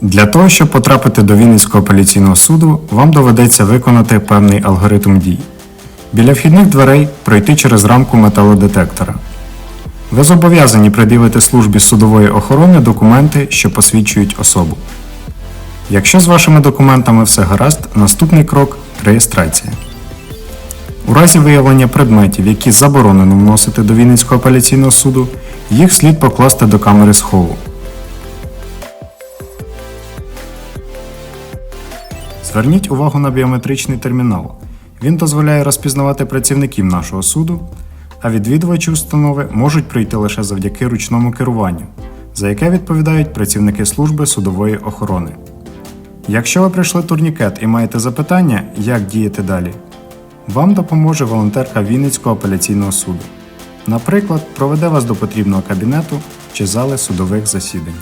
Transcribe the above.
Для того, щоб потрапити до Вінницького апеляційного суду, вам доведеться виконати певний алгоритм дій. Біля вхідних дверей пройти через рамку металодетектора. Ви зобов'язані пред'явити службі судової охорони документи, що посвідчують особу. Якщо з вашими документами все гаразд, наступний крок реєстрація. У разі виявлення предметів, які заборонено вносити до Вінницького апеляційного суду, їх слід покласти до камери схову. Зверніть увагу на біометричний термінал. Він дозволяє розпізнавати працівників нашого суду, а відвідувачі установи можуть прийти лише завдяки ручному керуванню, за яке відповідають працівники служби судової охорони. Якщо ви прийшли турнікет і маєте запитання, як діяти далі, вам допоможе волонтерка Вінницького апеляційного суду. Наприклад, проведе вас до потрібного кабінету чи зали судових засідань.